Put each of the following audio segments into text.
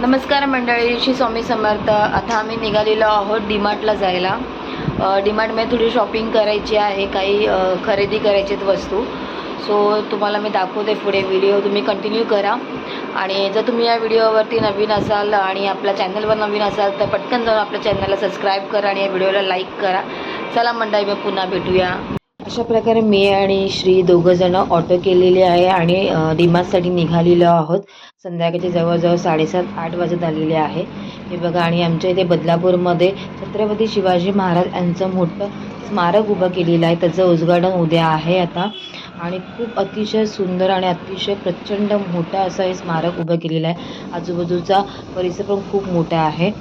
नमस्कार मंडळी श्री स्वामी समर्थ. आता आम्ही निघालेलो आहोत डीमार्टला जायला. डीमार्टमध्ये थोडी शॉपिंग करायची आहे काही खरेदी करायची आहेत वस्तू. सो तुम्हाला मी दाखवते पुढे व्हिडिओ. तुम्ही कंटिन्यू करा. आणि जर तुम्ही या व्हिडिओवरती नवीन असाल आणि आपल्या चॅनलवर नवीन असाल तर पटकन जाऊन आपल्या चॅनलला सबस्क्राईब करा आणि या व्हिडिओला लाईक करा. चला मंडळी मग पुन्हा भेटूया. अशा प्रकारे मी आणि श्री दोघंजणं ऑटो केलेली आहे आणि डिमार्टसाठी निघालेलो आहोत. संध्याकाळचे जवळजवळ साडेसात आठ वाजत आलेले आहे. हे बघा आणि आमच्या इथे बदलापूरमध्ये छत्रपती शिवाजी महाराज यांचं मोठं स्मारक उभं केलेलं आहे. त्याचं उद्घाटन उद्या आहे आता. आणि खूप अतिशय सुंदर आणि अतिशय प्रचंड मोठं असं हे स्मारक उभं केलेलं आहे. आजूबाजूचा परिसर पण खूप मोठा आहे.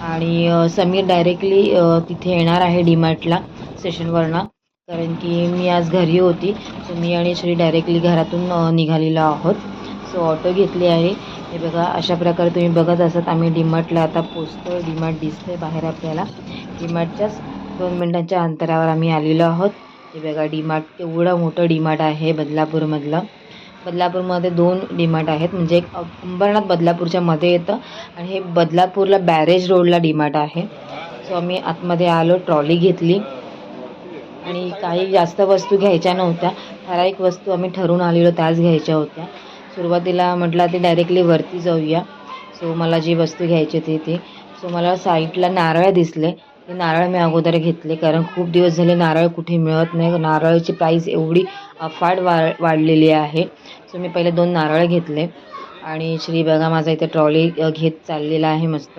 आणि समीर डायरेक्टली तिथे येणार आहे डीमार्टला स्टेशनवरनं कारण की मी आज घरी होती. सो मी आणि श्री डायरेक्टली घरातून निघालेलो आहोत. सो ऑटो घेतली आहे. हे बघा अशा प्रकारे तुम्ही बघत असत आम्ही डीमार्टला आता पोचतो डीमार्ट दिसतोय बाहेर आपल्याला. डीमार्टच्याच दोन मिनटांच्या अंतरावर आम्ही आलेलो आहोत. हे बघा डीमार्ट एवढं मोठं डीमार्ट आहे बदलापूरमधलं. बदलापूरमध्ये दोन डीमार्ट आहेत. म्हणजे एक अंबरनाथ बदलापूरच्या मध्ये येतं आणि हे बदलापूरला बॅरेज रोडला डीमार्ट आहे. सो आम्ही आतमध्ये आलो ट्रॉली घेतली. आणि काही जास्त वस्तू घ्यायच्या नव्हत्या. ठराविक वस्तू आम्ही ठरवून आलेलो त्याच घ्यायच्या होत्या. सुरुवातीला म्हटलं ते डायरेक्टली वरती जाऊया. सो मला जी वस्तू घ्यायची होती ती. सो मला साईटला नारळ दिसले. ते नारळ मी अगोदर घेतले कारण खूप दिवस झाले नारळ कुठे मिळत नाही. नारळाची प्राईस एवढी अफाट वा वाढलेली आहे. सो मी पहिले दोन नारळ घेतले. आणि श्री बघा माझा इथे ट्रॉली घेत चाललेला आहे मस्त.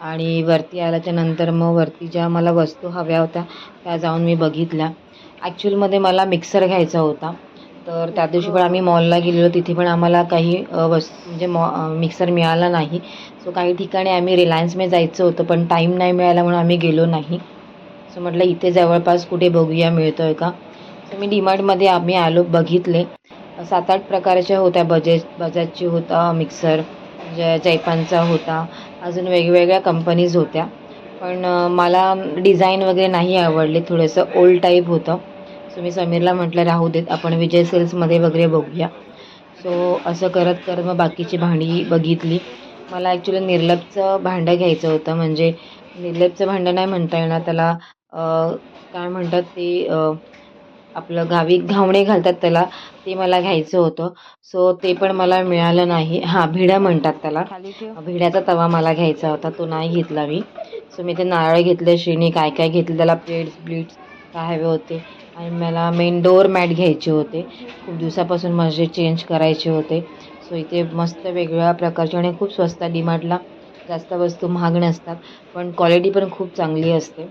आणि वरती आल्याच्यानंतर मग वरती ज्या मला वस्तू हव्या होत्या त्या जाऊन मी बघितल्या. ॲक्च्युअलमध्ये मला मिक्सर घ्यायचा होता. तर त्या दिवशी पण आम्ही मॉलला गेलेलो. तिथे पण आम्हाला काही वस्तू म्हणजे मॉ मिक्सर मिळाला नाही. सो काही ठिकाणी आम्ही रिलायन्समध्ये जायचं होतं पण टाईम नाही मिळाला म्हणून आम्ही गेलो नाही. सो म्हटलं इथे जवळपास कुठे बघूया मिळतो आहे का? सो मी डीमार्टमध्ये आम्ही आलो बघितले. सात आठ प्रकारच्या होत्या बजेज बजाजची होता मिक्सर ज जयपानचा होता. अजून वेगवेगळ्या कंपनीज होत्या. पण मला डिझाईन वगैरे नाही आवडले. थोडंसं ओल्ड टाईप होतं. सो मी समीरला म्हटलं राहू देत आपण विजय सेल्समध्ये वगैरे बघूया. सो असं करत करत मग बाकीची भांडी बघितली. मला ॲक्च्युली निर्लपचं भांडं घ्यायचं होतं. म्हणजे निर्लपचं भांडं नाही म्हणता येणार. त्याला काय म्हणतात ते आपलं गावी घावणे घालतात त्याला ते मला घ्यायचं होतं. सो ते पण मला मिळालं नाही. हां भिडा म्हणतात त्याला. भिड्याचा तवा मला घ्यायचा होता तो नाही घेतला मी. सो मी ते नारळ घेतले श्रीनी काय काय घेतलं त्याला प्लेट्स ब्लीट्स काय हवे होते. आणि मला मेन डोअर मॅट घ्यायचे होते. खूप दिवसापासून माझे चेंज करायचे होते. सो इथे मस्त वेगवेगळ्या प्रकारचे आणि खूप स्वस्त डिमार्टला जास्त वस्तू महाग नसतात. पण क्वालिटी पण खूप चांगली असते.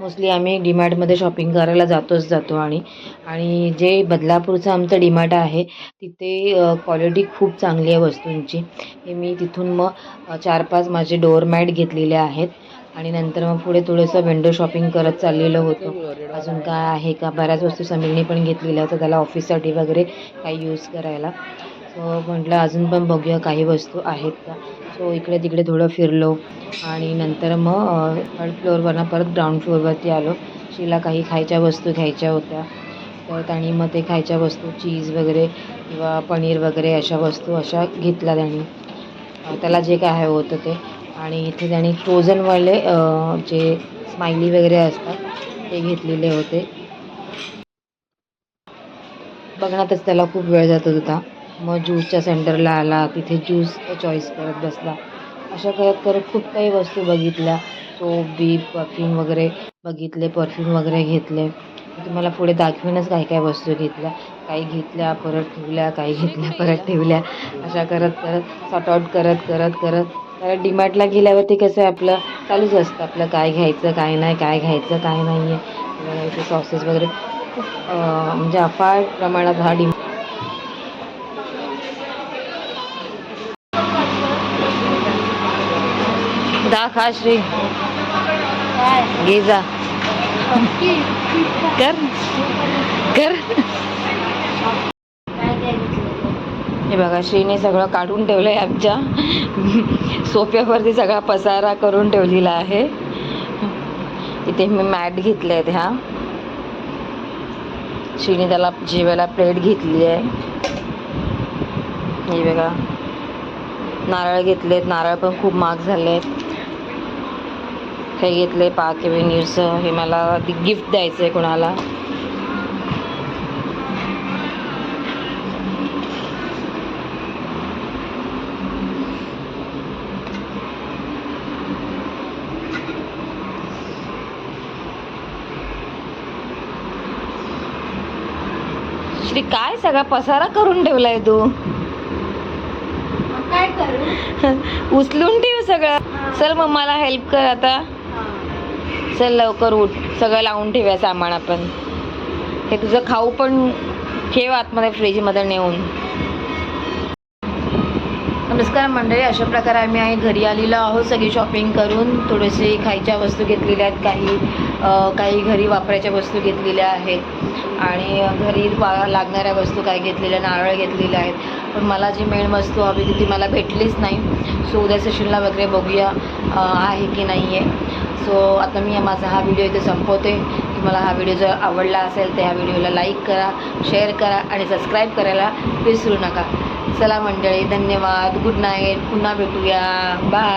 मोस्टली आम्ही डीमार्टमध्ये शॉपिंग करायला जातोच जातो आणि आणि जे बदलापूरचं आमचं डीमार्ट आहे तिथे क्वालिटी खूप चांगली आहे वस्तूंची. हे मी तिथून मग चार पाच माझे डोअर मॅट घेतलेले आहेत. आणि नंतर मग पुढे थोडंसं विंडो शॉपिंग करत चाललेलं होतं. अजून काय आहे का? बऱ्याच वस्तू समीरने पण घेतलेल्या होत्या. त्याला ऑफिससाठी वगैरे काही यूज करायला. सो म्हटलं अजून पण बघूया काही वस्तू आहेत का. सो इकडे तिकडे थोडं फिरलो आणि नंतर मग थर्ड फ्लोअरवरनं परत ग्राउंड फ्लोअरवरती आलो. शिला काही खायच्या वस्तू घ्यायच्या होत्या. तर आणि मग ते खायच्या वस्तू चीज वगैरे किंवा पनीर वगैरे अशा वस्तू अशा घेतल्या त्यांनी. त्याला जे काय हवं होतं ते. आणि इथे त्यांनी फ्रोझनवाले जे स्माइली वगैरे असतात ते घेतलेले होते. बघण्यातच त्याला खूप वेळ जात होता. मग ज्यूसच्या सेंटरला आला तिथे ज्यूस चॉईस करत बसला. अशा करत करत खूप काही वस्तू बघितल्या. सोप बीप परफ्यूम वगैरे बघितले परफ्यूम वगैरे घेतले. तुम्हाला पुढे दाखवीनच काही काही वस्तू घेतल्या. काही घेतल्या परत ठेवल्या काही घेतल्या परत ठेवल्या. अशा करत करत सॉर्ट आऊट करत करत करत. कारण डिमार्टला गेल्यावरती कसं आहे आपलं चालूच असतं आपलं काय घ्यायचं काय नाही काय घ्यायचं काय नाही आहे सॉसेस वगैरे खूप म्हणजे अफाट प्रमाणात हा डिमार्ट दा खा श्री घे जा. कर. कर. हे बघा श्रीने सगळं काढून ठेवलं आहे आमच्या. सोफ्यावरती सगळा पसारा करून ठेवलेला आहे. इथे मी मॅट घेतले आहेत ह्या श्रीने त्याला जेवायला प्लेट घेतली आहे. हे बघा. नारळ घेतलेत. नारळ पण खूप महाग झाले आहेत हे घेतले पाक एव्हेन्यूचं हे मला गिफ्ट द्यायचं आहे कोणाला. श्री काय सगळा पसारा करून ठेवलाय तू? काय उचलून ठेव सगळं. चल मग मला हेल्प कर आता. चल लवकर उठ. सगळं लावून ठेवूया सामान आपण. हे तुझं खाऊ पण ठेव आतमध्ये फ्रीजमध्ये नेऊन. नमस्कार मंडळी अशा प्रकारे आम्ही आहे घरी आलेलो आहोत सगळी शॉपिंग करून. थोडेसे खायच्या वस्तू घेतलेल्या आहेत काही काही घरी वापरायच्या वस्तू घेतलेल्या आहेत. आणि घरी वा- लागणाऱ्या वस्तू काही घेतलेल्या नारळ घेतलेल्या आहेत. पण मला जी मेन वस्तू हवी ती ती मला भेटलीच नाही. सो उद्या सेशनला वगैरे बघूया आहे की नाही आहे सो आता मी माझा हा व्हिडिओ इथे संपवते तुम्हाला हा व्हिडिओ जर आवडला असेल तर ह्या व्हिडिओला लाईक करा शेअर करा आणि सबस्क्राईब करायला विसरू नका चला मंडळी धन्यवाद गुड नाईट पुन्हा भेटूया बाय